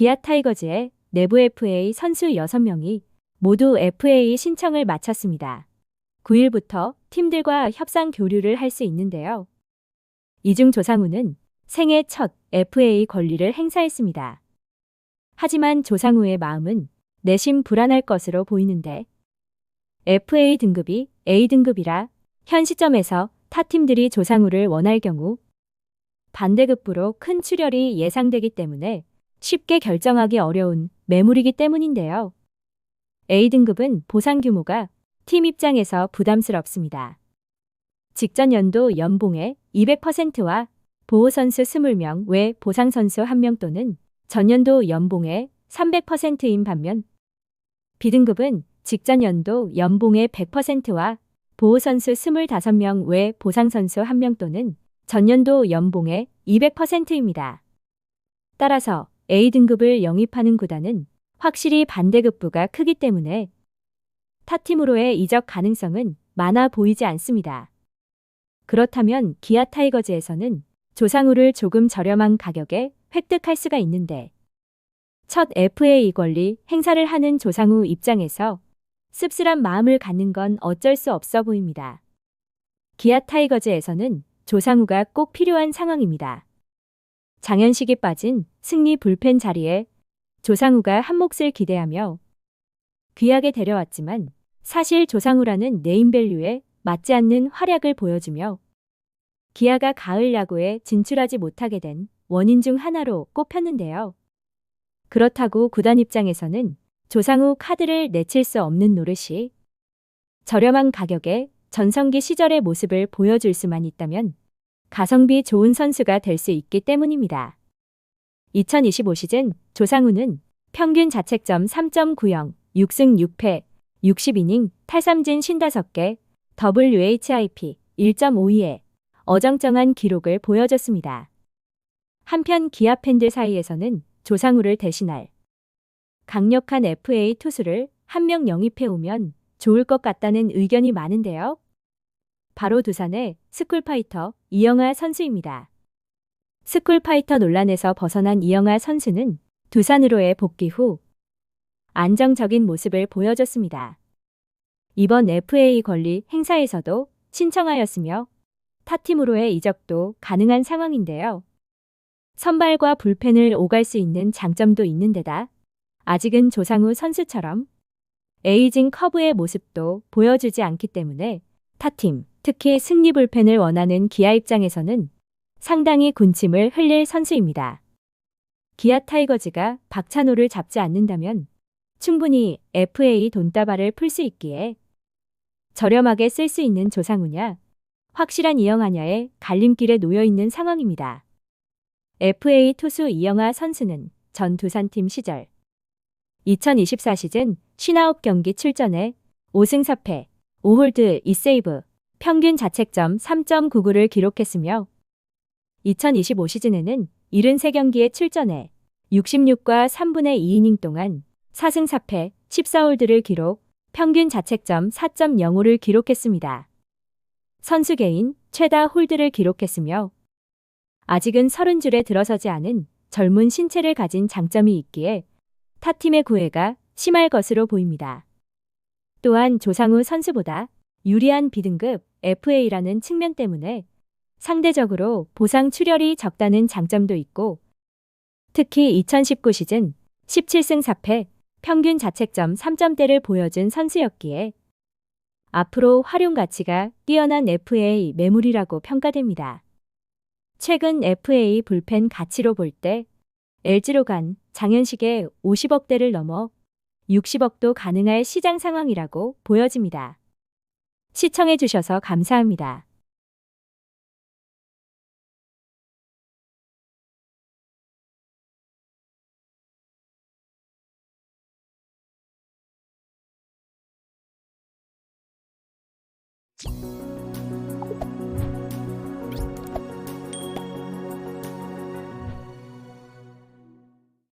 기아 타이거즈의 내부 FA 선수 6명이 모두 FA 신청을 마쳤습니다. 9일부터 팀들과 협상 교류를 할 수 있는데요. 이 중 조상우는 생애 첫 FA 권리를 행사했습니다. 하지만 조상우의 마음은 내심 불안할 것으로 보이는데 FA 등급이 A 등급이라 현 시점에서 타 팀들이 조상우를 원할 경우 반대급부로 큰 출혈이 예상되기 때문에 쉽게 결정하기 어려운 매물이기 때문인데요. A등급은 보상 규모가 팀 입장에서 부담스럽습니다. 직전 연도 연봉의 200%와 보호선수 20명 외 보상선수 1명 또는 전년도 연봉의 300%인 반면 B등급은 직전 연도 연봉의 100%와 보호선수 25명 외 보상선수 1명 또는 전년도 연봉의 200%입니다. 따라서 A등급을 영입하는 구단은 확실히 반대급부가 크기 때문에 타팀으로의 이적 가능성은 많아 보이지 않습니다. 그렇다면 기아 타이거즈에서는 조상우를 조금 저렴한 가격에 획득할 수가 있는데 첫 FA 권리 행사를 하는 조상우 입장에서 씁쓸한 마음을 갖는 건 어쩔 수 없어 보입니다. 기아 타이거즈에서는 조상우가 꼭 필요한 상황입니다. 장현식이 빠진 승리 불펜 자리에 조상우가 한 몫을 기대하며 귀하게 데려왔지만 사실 조상우라는 네임밸류에 맞지 않는 활약을 보여주며 기아가 가을 야구에 진출하지 못하게 된 원인 중 하나로 꼽혔는데요. 그렇다고 구단 입장에서는 조상우 카드를 내칠 수 없는 노릇이 저렴한 가격에 전성기 시절의 모습을 보여줄 수만 있다면 가성비 좋은 선수가 될 수 있기 때문입니다. 2025 시즌 조상우는 평균 자책점 3.90, 6승 6패, 60이닝, 탈삼진 55개, WHIP 1.52에 어정쩡한 기록을 보여줬습니다. 한편 기아 팬들 사이에서는 조상우를 대신할 강력한 FA 투수를 한 명 영입해 오면 좋을 것 같다는 의견이 많은데요. 바로 두산의 스쿨파이터 이영하 선수입니다. 스쿨파이터 논란에서 벗어난 이영하 선수는 두산으로의 복귀 후 안정적인 모습을 보여줬습니다. 이번 FA 권리 행사에서도 신청하였으며 타팀으로의 이적도 가능한 상황인데요. 선발과 불펜을 오갈 수 있는 장점도 있는 데다 아직은 조상우 선수처럼 에이징 커브의 모습도 보여주지 않기 때문에 타팀, 특히 승리 불펜을 원하는 기아 입장에서는 상당히 군침을 흘릴 선수입니다. 기아 타이거즈가 박찬호를 잡지 않는다면 충분히 FA 돈다발을 풀 수 있기에 저렴하게 쓸 수 있는 조상우냐, 확실한 이영하냐의 갈림길에 놓여 있는 상황입니다. FA 투수 이영하 선수는 전 두산팀 시절 2024 시즌 59경기 출전에 5승 4패, 5홀드 2세이브, 평균 자책점 3.99를 기록했으며 2025 시즌에는 73경기에 출전해 66과 3분의 2이닝 동안 4승 4패 14홀드를 기록, 평균 자책점 4.05를 기록했습니다. 선수 개인 최다 홀드를 기록했으며 아직은 30줄에 들어서지 않은 젊은 신체를 가진 장점이 있기에 타팀의 구애가 심할 것으로 보입니다. 또한 조상우 선수보다 유리한 B등급 FA라는 측면 때문에 상대적으로 보상 출혈이 적다는 장점도 있고 특히 2019 시즌 17승 4패 평균 자책점 3점대를 보여준 선수였기에 앞으로 활용 가치가 뛰어난 FA 매물이라고 평가됩니다. 최근 FA 불펜 가치로 볼 때 LG로 간 장현식의 50억대를 넘어 60억도 가능할 시장 상황이라고 보여집니다. 시청해주셔서 감사합니다. you